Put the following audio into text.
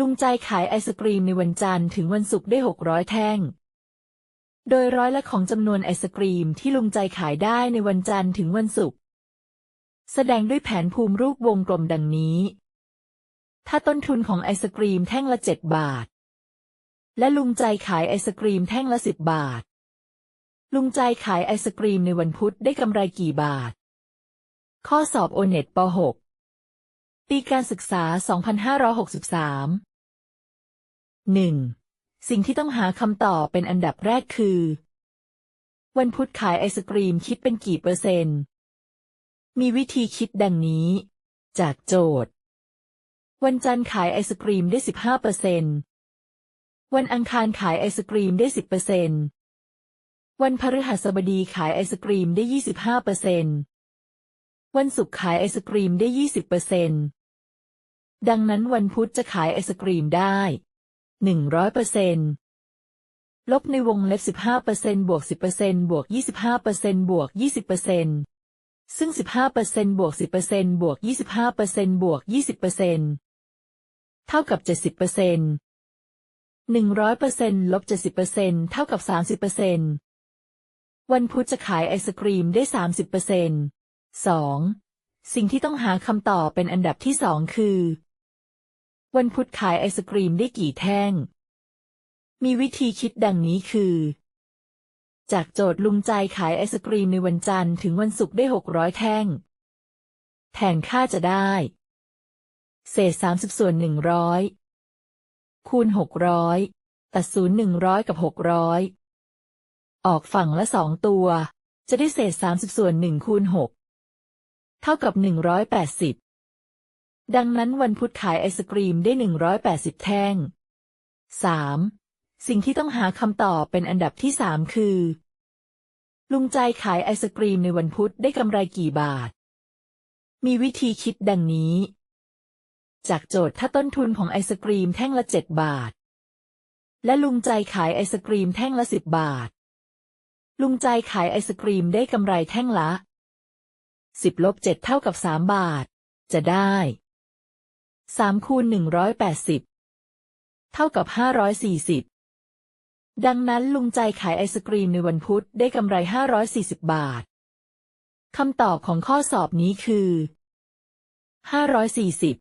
ลุงใจขายไอศกรีมในวันจันทร์ถึงวันศุกร์ได้ 600 แท่ง โดยร้อยละของจำนวนไอศกรีมที่ลุงใจขายได้ในวันจันทร์ถึงวันศุกร์ แสดงด้วยแผนภูมิรูปวงกลมดังนี้ ถ้าต้นทุนของไอศกรีมแท่งละ 7 บาท และลุงใจขายไอศกรีมแท่งละ 10 บาท ลุงใจขายไอศกรีมในวันพุธได้กำไรกี่บาท ข้อสอบโอเน็ตป .6 ปีการศึกษา 2563 1. สิ่งที่ต้องหาคำตอบเป็นอันดับแรกคือ วันพุธขายไอศกรีมคิดเป็นกี่เปอร์เซ็นต์ มีวิธีคิดดังนี้ จากโจทย์ วันจันทร์ขายไอศกรีมได้ 15เปอร์เซ็นต์วันอังคารขายไอศกรีมได้ 10เปอร์เซ็นต์วันพฤหัสบดีขายไอศกรีมได้ 25เปอร์เซ็นต์วันศุกร์ขายไอศกรีมได้ 20เปอร์เซ็นต์ ดังนั้นวันพุธจะขายไอศกรีมได้หนึ่งร้อยเปอร์เซ็นต์ลบในวงเล็บสิบห้าเปอร์เซ็นต์บวกสิบเปอร์เซ็นต์บวกยี่สิบห้าเปอร์เซ็นต์บวกยี่สิบเปอร์เซ็นต์ซึ่งสิบห้าเปอร์เซ็นต์บวกสิบเปอร์เซ็นต์บวกยี่สิบห้าเปอร์เซ็นต์บวกยี่สิบเปอร์เซ็นต์เท่ากับเจ็ดสิบเปอร์เซ็นต์หนึ่งร้อยเปอร์เซ็นต์ลบเจ็ดสิบเปอร์เซ็นต์เท่ากับสามสิบเปอร์เซ็นต์วันพุธจะขายไอศกรีมได้สามสิบเปอร์เซ็นต์สองสิ่งที่ต้องหาคำตอบเป็นอันดับที่สองคือ วันพุธขายไอศกรีมได้กี่แท่ง มีวิธีคิดดังนี้คือ จากโจทย์ลุงใจขายไอศกรีมในวันจันทร์ถึงวันศุกร์ได้หกร้อยแท่ง แทนค่าจะได้ เศษสามสิบส่วนหนึ่งร้อยคูณหกร้อยตัดศูนย์หนึ่งร้อยกับหกร้อยออกฝั่งละสองตัว จะได้เศษสามสิบส่วนหนึ่งคูณหกเท่ากับหนึ่งร้อยแปดสิบ ดังนั้นวันพุธขายไอศกรีมได้หนึ่งร้อยแปดสิบแท่งสามสิ่งที่ต้องหาคำตอบเป็นอันดับที่สามคือ ลุงใจขายไอศกรีมในวันพุธได้กำไรกี่บาท มีวิธีคิดดังนี้ จากโจทย์ถ้าต้นทุนของไอศกรีมแท่งละเจ็ดบาท และลุงใจขายไอศกรีมแท่งละสิบบาท ลุงใจขายไอศกรีมได้กำไรแท่งละสิบลบเจ็ดเท่ากับสามบาท จะได้ สามคูณหนึ่งร้อยแปดสิบเท่ากับห้าร้อยสี่สิบดังนั้นลุงใจขายไอศกรีมในวันพุธได้กำไรห้าร้อยสี่สิบบาทคำตอบของข้อสอบนี้คือห้าร้อยสี่สิบ